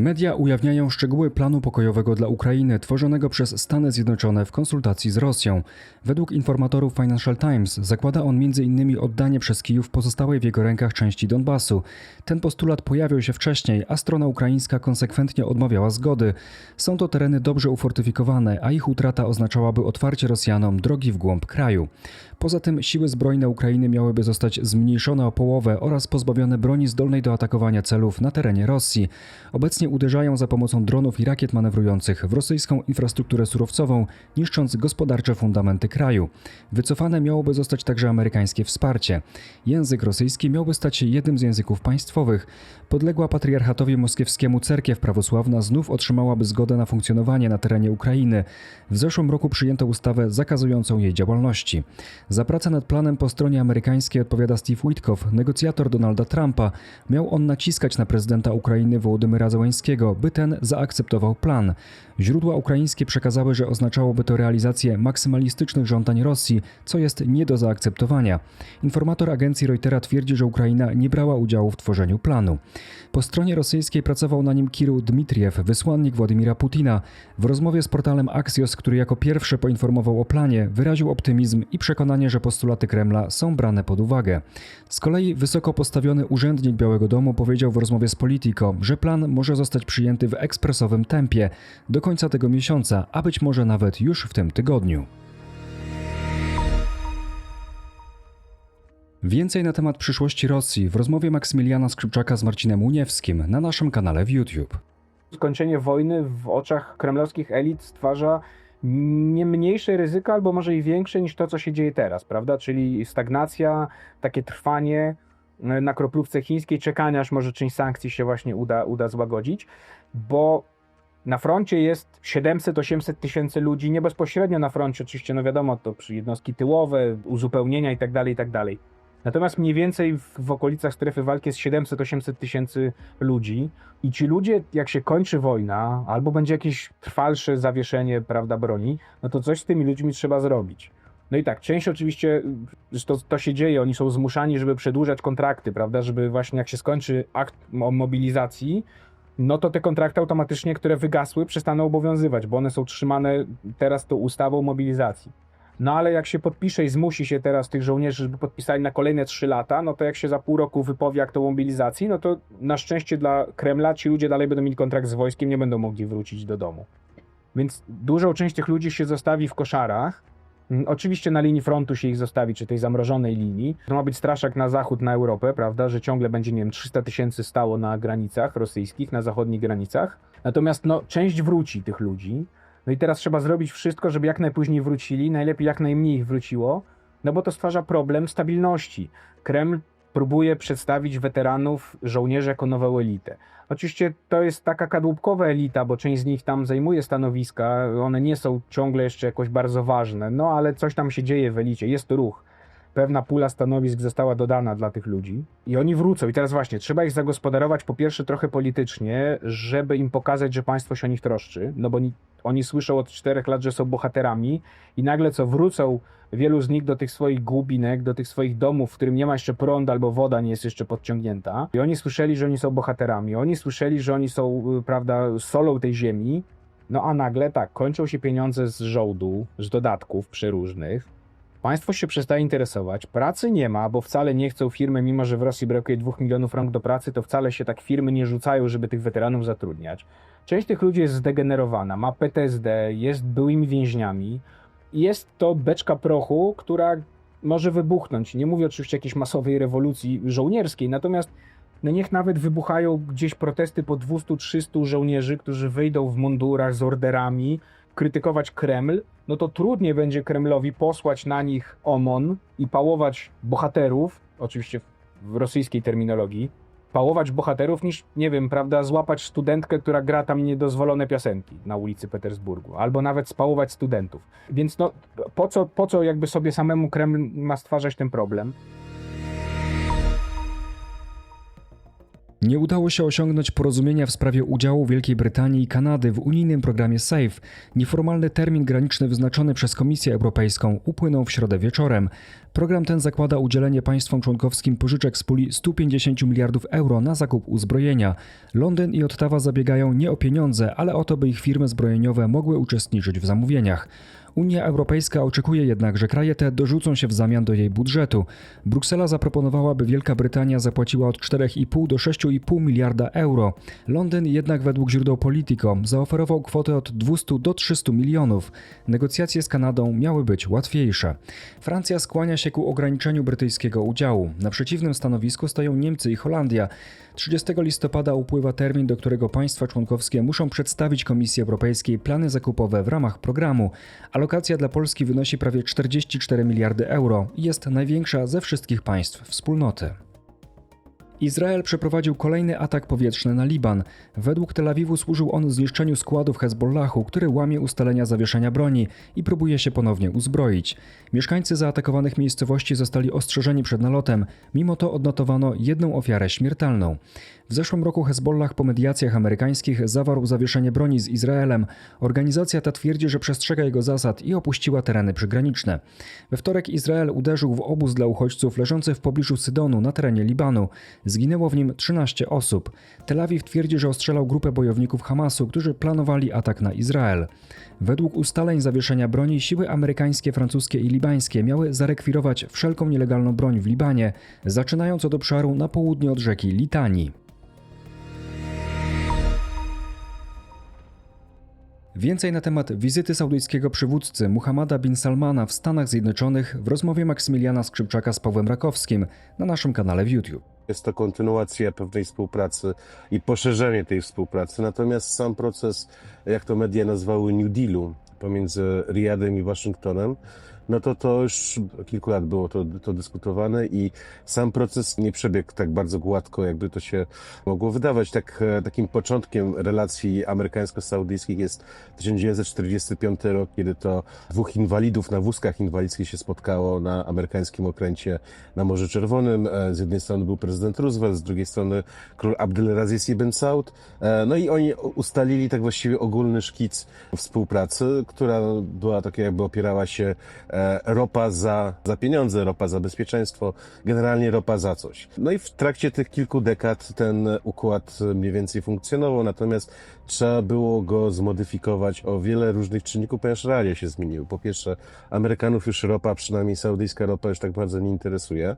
Media ujawniają szczegóły planu pokojowego dla Ukrainy tworzonego przez Stany Zjednoczone w konsultacji z Rosją. Według informatorów Financial Times zakłada on m.in. oddanie przez Kijów pozostałej w jego rękach części Donbasu. Ten postulat pojawił się wcześniej, a strona ukraińska konsekwentnie odmawiała zgody. Są to tereny dobrze ufortyfikowane, a ich utrata oznaczałaby otwarcie Rosjanom drogi w głąb kraju. Poza tym siły zbrojne Ukrainy miałyby zostać zmniejszone o połowę oraz pozbawione broni zdolnej do atakowania celów na terenie Rosji. Obecnie uderzają za pomocą dronów i rakiet manewrujących w rosyjską infrastrukturę surowcową, niszcząc gospodarcze fundamenty kraju. Wycofane miałoby zostać także amerykańskie wsparcie. Język rosyjski miałby stać się jednym z języków państwowych. Podległa patriarchatowi moskiewskiemu cerkiew prawosławna znów otrzymałaby zgodę na funkcjonowanie na terenie Ukrainy. W zeszłym roku przyjęto ustawę zakazującą jej działalności. Za pracę nad planem po stronie amerykańskiej odpowiada Steve Witkow, negocjator Donalda Trumpa. Miał on naciskać na prezydenta Ukrainy Wołodymyra By ten zaakceptował plan. Źródła ukraińskie przekazały, że oznaczałoby to realizację maksymalistycznych żądań Rosji, co jest nie do zaakceptowania. Informator agencji Reutera twierdzi, że Ukraina nie brała udziału w tworzeniu planu. Po stronie rosyjskiej pracował na nim Kiru Dmitriew, wysłannik Władimira Putina. W rozmowie z portalem Axios, który jako pierwszy poinformował o planie, wyraził optymizm i przekonanie, że postulaty Kremla są brane pod uwagę. Z kolei wysoko postawiony urzędnik Białego Domu powiedział w rozmowie z Politico, że plan może zostać przyjęty w ekspresowym tempie do końca tego miesiąca, a być może nawet już w tym tygodniu. Więcej na temat przyszłości Rosji w rozmowie Maksymiliana Skrzypczaka z Marcinem Uniewskim na naszym kanale w YouTube. skończenie wojny w oczach kremlowskich elit stwarza nie mniejsze ryzyko, albo może i większe niż to, co się dzieje teraz, prawda? Czyli stagnacja, takie trwanie na kroplówce chińskiej, czekania, aż może część sankcji się właśnie uda, uda złagodzić, bo na froncie jest 700-800 tysięcy ludzi, nie bezpośrednio na froncie, oczywiście, no wiadomo, to przy jednostki tyłowe, uzupełnienia i tak dalej, i tak. Natomiast mniej więcej w, w okolicach strefy walki jest 700-800 tysięcy ludzi i ci ludzie, jak się kończy wojna, albo będzie jakieś trwalsze zawieszenie, prawda, broni, no to coś z tymi ludźmi trzeba zrobić. No i tak, część oczywiście, to, to się dzieje, oni są zmuszani, żeby przedłużać kontrakty, prawda, żeby właśnie jak się skończy akt o mobilizacji, no to te kontrakty automatycznie, które wygasły, przestaną obowiązywać, bo one są trzymane teraz tą ustawą mobilizacji. No ale jak się podpisze i zmusi się teraz tych żołnierzy, żeby podpisali na kolejne 3 lata, no to jak się za pół roku wypowie akt o mobilizacji, no to na szczęście dla Kremla ci ludzie dalej będą mieli kontrakt z wojskiem, nie będą mogli wrócić do domu. Więc dużą część tych ludzi się zostawi w koszarach. Mm, Oczywiście na linii frontu się ich zostawi, czy tej zamrożonej linii. To ma być straszak na zachód, na Europę, prawda, że ciągle będzie, nie wiem, 300 tysięcy stało na granicach rosyjskich, na zachodnich granicach. Natomiast no, część wróci tych ludzi. No i teraz trzeba zrobić wszystko, żeby jak najpóźniej wrócili, najlepiej jak najmniej ich wróciło, no bo to stwarza problem stabilności. Kreml próbuje przedstawić weteranów, żołnierzy jako nową elitę. Oczywiście to jest taka kadłubkowa elita, bo część z nich tam zajmuje stanowiska, one nie są ciągle jeszcze jakoś bardzo ważne, no ale coś tam się dzieje w elicie, jest ruch. Pewna pula stanowisk została dodana dla tych ludzi i oni wrócą. I teraz właśnie trzeba ich zagospodarować po pierwsze trochę politycznie, żeby im pokazać, że państwo się o nich troszczy, no bo oni, oni słyszą od czterech lat, że są bohaterami i nagle co wrócą wielu z nich do tych swoich głubinek, do tych swoich domów, w którym nie ma jeszcze prąd albo woda nie jest jeszcze podciągnięta. I oni słyszeli, że oni są bohaterami. Oni słyszeli, że oni są, y, prawda, solą tej ziemi. No a nagle tak, kończą się pieniądze z żołdu, z dodatków przeróżnych. Państwo się przestaje interesować, pracy nie ma, bo wcale nie chcą firmy, mimo że w Rosji brakuje dwóch milionów rąk do pracy, to wcale się tak firmy nie rzucają, żeby tych weteranów zatrudniać. Część tych ludzi jest zdegenerowana, ma PTSD, jest byłymi więźniami. Jest to beczka prochu, która może wybuchnąć. Nie mówię oczywiście o jakiejś masowej rewolucji żołnierskiej, natomiast no niech nawet wybuchają gdzieś protesty po 200-300 żołnierzy, którzy wyjdą w mundurach z orderami, krytykować Kreml, no to trudniej będzie Kremlowi posłać na nich OMON i pałować bohaterów, oczywiście w rosyjskiej terminologii, pałować bohaterów niż, nie wiem, prawda, złapać studentkę, która gra tam niedozwolone piosenki na ulicy Petersburgu, albo nawet spałować studentów. Więc no, po co, po co jakby sobie samemu Kreml ma stwarzać ten problem? Nie udało się osiągnąć porozumienia w sprawie udziału Wielkiej Brytanii i Kanady w unijnym programie SAFE. Nieformalny termin graniczny wyznaczony przez Komisję Europejską upłynął w środę wieczorem. Program ten zakłada udzielenie państwom członkowskim pożyczek z puli 150 miliardów euro na zakup uzbrojenia. Londyn i Ottawa zabiegają nie o pieniądze, ale o to, by ich firmy zbrojeniowe mogły uczestniczyć w zamówieniach. Unia Europejska oczekuje jednak, że kraje te dorzucą się w zamian do jej budżetu. Bruksela zaproponowała, by Wielka Brytania zapłaciła od 4,5 do 6,5 miliarda euro. Londyn jednak według źródeł Politico zaoferował kwotę od 200 do 300 milionów. Negocjacje z Kanadą miały być łatwiejsze. Francja skłania się ku ograniczeniu brytyjskiego udziału. Na przeciwnym stanowisku stoją Niemcy i Holandia. 30 listopada upływa termin, do którego państwa członkowskie muszą przedstawić Komisji Europejskiej plany zakupowe w ramach programu. Alokacja dla Polski wynosi prawie 44 miliardy euro i jest największa ze wszystkich państw wspólnoty. Izrael przeprowadził kolejny atak powietrzny na Liban. Według Tel Awiwu służył on zniszczeniu składów Hezbollahu, który łamie ustalenia zawieszenia broni i próbuje się ponownie uzbroić. Mieszkańcy zaatakowanych miejscowości zostali ostrzeżeni przed nalotem, mimo to odnotowano jedną ofiarę śmiertelną. W zeszłym roku Hezbollah po mediacjach amerykańskich zawarł zawieszenie broni z Izraelem. Organizacja ta twierdzi, że przestrzega jego zasad i opuściła tereny przygraniczne. We wtorek Izrael uderzył w obóz dla uchodźców leżący w pobliżu Sydonu na terenie Libanu. Zginęło w nim 13 osób. Tel Awiw twierdzi, że ostrzelał grupę bojowników Hamasu, którzy planowali atak na Izrael. Według ustaleń zawieszenia broni siły amerykańskie, francuskie i libańskie miały zarekwirować wszelką nielegalną broń w Libanie, zaczynając od obszaru na południe od rzeki Litanii. Więcej na temat wizyty saudyjskiego przywódcy Muhammada bin Salmana w Stanach Zjednoczonych w rozmowie Maksymiliana Skrzypczaka z Pawłem Rakowskim na naszym kanale w YouTube. Jest to kontynuacja pewnej współpracy i poszerzenie tej współpracy. Natomiast sam proces, jak to media nazwały, New Dealu pomiędzy Riyadem i Waszyngtonem, no to to już kilku lat było to, to dyskutowane i sam proces nie przebiegł tak bardzo gładko, jakby to się mogło wydawać. Tak, e, takim początkiem relacji amerykańsko-saudyjskich jest 1945 rok, kiedy to dwóch inwalidów na wózkach inwalidzkich się spotkało na amerykańskim okręcie na Morzu Czerwonym. E, Z jednej strony był prezydent Roosevelt, z drugiej strony król Abdelaziz Ibn Saud. E, No i oni ustalili tak właściwie ogólny szkic współpracy, która była taka jakby opierała się ropa za, za pieniądze, ropa za bezpieczeństwo, generalnie ropa za coś. No i w trakcie tych kilku dekad ten układ mniej więcej funkcjonował, natomiast trzeba było go zmodyfikować o wiele różnych czynników, ponieważ realia się zmieniły. Po pierwsze, Amerykanów już ropa, przynajmniej saudyjska ropa już tak bardzo nie interesuje,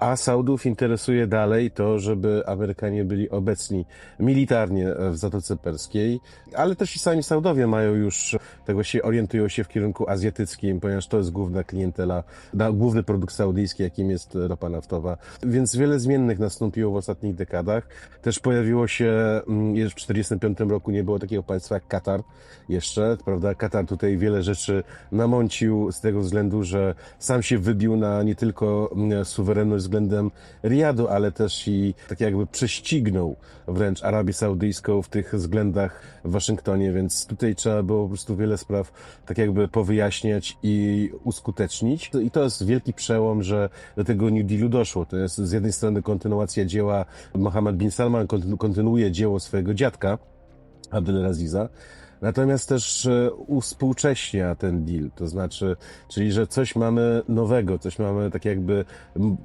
a Saudów interesuje dalej to, żeby Amerykanie byli obecni militarnie w Zatoce Perskiej, ale też i sami Saudowie mają już, tak właściwie orientują się w kierunku azjatyckim, ponieważ to jest główna klientela, główny produkt saudyjski, jakim jest ropa naftowa. Więc wiele zmiennych nastąpiło w ostatnich dekadach. Też pojawiło się, mm, jeszcze w 1945 roku nie było takiego państwa jak Katar jeszcze, prawda? Katar tutaj wiele rzeczy namącił z tego względu, że sam się wybił na nie tylko mm, suwerenność względem Riyadu, ale też i tak jakby prześcignął wręcz Arabię Saudyjską w tych względach w Waszyngtonie, więc tutaj trzeba było po prostu wiele spraw tak jakby powyjaśniać i uskutecznić. I to jest wielki przełom, że do tego New Dealu doszło. To jest z jednej strony kontynuacja dzieła Mohammed bin Salman, kontynu- kontynuuje dzieło swojego dziadka, Abdelaziza, Natomiast też e, uspółcześnia ten deal, to znaczy, czyli że coś mamy nowego, coś mamy tak jakby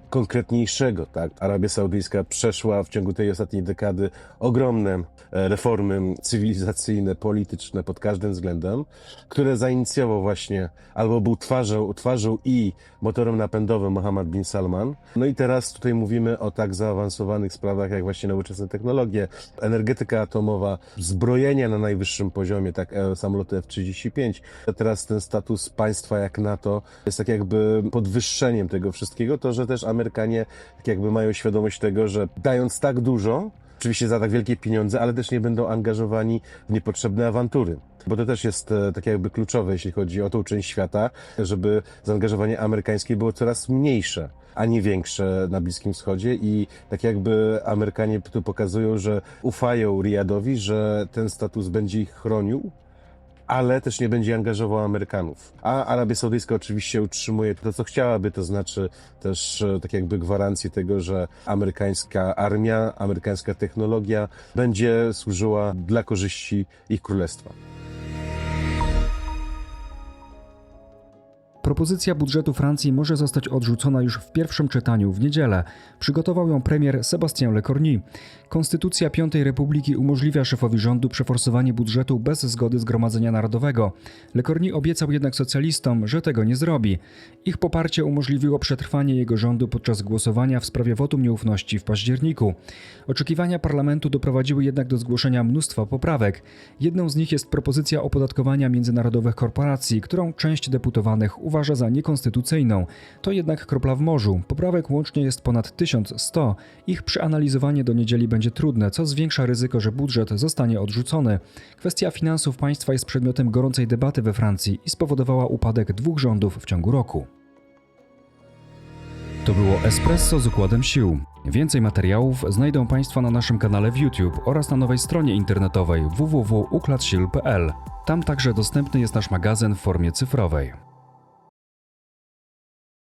konkretniejszego, tak? Arabia Saudyjska przeszła w ciągu tej ostatniej dekady ogromne e, reformy cywilizacyjne, polityczne pod każdym względem, które zainicjował właśnie, albo był twarzą, twarzą i motorem napędowym Mohammed bin Salman. No i teraz tutaj mówimy o tak zaawansowanych sprawach, jak właśnie nowoczesne technologie, energetyka atomowa, zbrojenia na najwyższym poziomie, tak e, samoloty F-35. Teraz ten status państwa jak NATO jest tak jakby podwyższeniem tego wszystkiego, to że też Amerykanie tak jakby mają świadomość tego, że dając tak dużo, oczywiście za tak wielkie pieniądze, ale też nie będą angażowani w niepotrzebne awantury. Bo to też jest e, tak jakby kluczowe, jeśli chodzi o tą część świata, żeby zaangażowanie amerykańskie było coraz mniejsze, a nie większe na Bliskim Wschodzie i tak jakby Amerykanie tu pokazują, że ufają Riyadowi, że ten status będzie ich chronił ale też nie będzie angażował Amerykanów. A Arabia Saudyjska oczywiście utrzymuje to, co chciałaby, to znaczy też e, tak jakby gwarancję tego, że amerykańska armia, amerykańska technologia będzie służyła dla korzyści ich królestwa. Propozycja budżetu Francji może zostać odrzucona już w pierwszym czytaniu w niedzielę. Przygotował ją premier Sébastien Lecornu. Konstytucja Piątej Republiki umożliwia szefowi rządu przeforsowanie budżetu bez zgody Zgromadzenia Narodowego. Lecornu obiecał jednak socjalistom, że tego nie zrobi. Ich poparcie umożliwiło przetrwanie jego rządu podczas głosowania w sprawie wotum nieufności w październiku. Oczekiwania parlamentu doprowadziły jednak do zgłoszenia mnóstwa poprawek. Jedną z nich jest propozycja opodatkowania międzynarodowych korporacji, którą część deputowanych uważa za niekonstytucyjną. To jednak kropla w morzu. Poprawek łącznie jest ponad 1100. Ich przeanalizowanie do niedzieli będzie trudne, co zwiększa ryzyko, że budżet zostanie odrzucony. Kwestia finansów państwa jest przedmiotem gorącej debaty we Francji i spowodowała upadek dwóch rządów w ciągu roku. To było Espresso z układem sił. Więcej materiałów znajdą Państwo na naszym kanale w YouTube oraz na nowej stronie internetowej www.układsil.pl. Tam także dostępny jest nasz magazyn w formie cyfrowej.